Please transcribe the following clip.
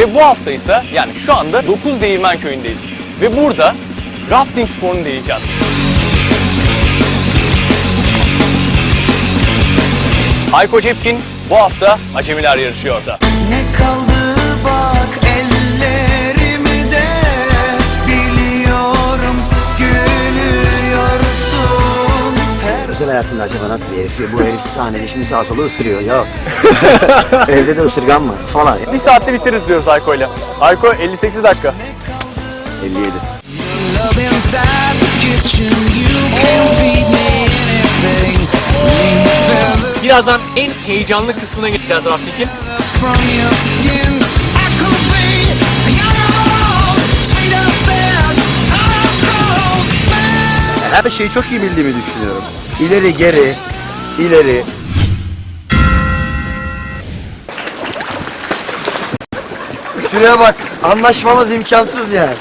Ve bu hafta ise yani şu anda 9 Değirmen Köyü'ndeyiz. Ve burada rafting sporunu deneyeceğiz. Hayko Cepkin bu hafta acemiler yarışıyor orada. Ne kaldı Özel hayatında acaba nasıl bir herif? Bu herif sahnede şimdi sağa sola ısırıyor ya. Evde de ısırgan mı falan. Bir saatte bitiririz diyoruz Hayko'yla. Hayko 58 dakika. 57. love inside the kitchen You can feed me anything Lean feather Birazdan en heyecanlı kısmına geçeceğiz raftingin. Her şeyi çok iyi bildiğimi düşünüyorum. İleri geri, ileri. Şuraya bak. Anlaşmamız imkansız yani.